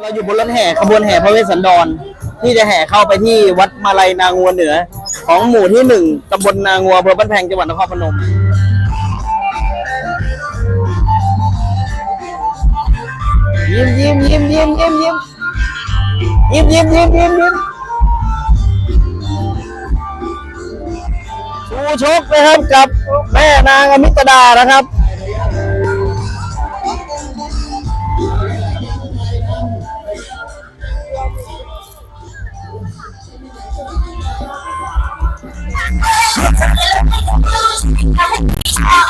เราอยู่บนรถแห่ขบวนแห่พระเวสสันดร ที่จะแห่เข้าไปที่วัดมาลัยนางวัวเหนือ ของหมู่ที่หนึ่งตำบลนางัวอำเภอบ้านแพงจังหวัดนครพนมยิ้มยิ้มยิ้มยิ้มยิ้มยิ้มยิ้มยิ้มยิ้มยิ้มยิ้มชูชกนะครับกับแม่นางอมิตดานะครับ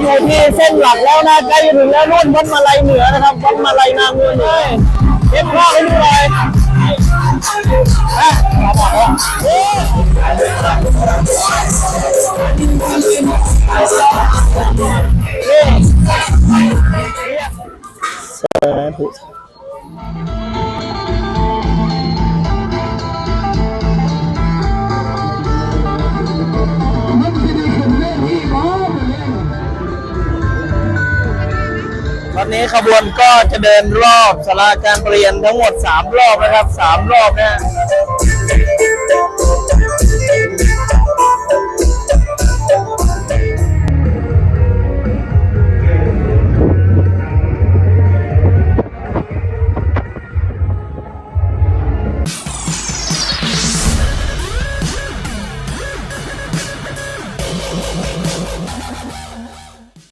อยู่ที่เส้นหลักแล้วนะใกล้จะถึงแล้วนู่นวัดมาลัยเหนือนะครับวัดมาลัยนางเงินเลยเก็บข้าวไปดูเลยอ่อ้นี่สาธุ ตอนนี้ขบวนก็จะเดินรอบสาราการเปลี่ยนทั้งหมด 3 รอบนะครับ 3 รอบนะฮะ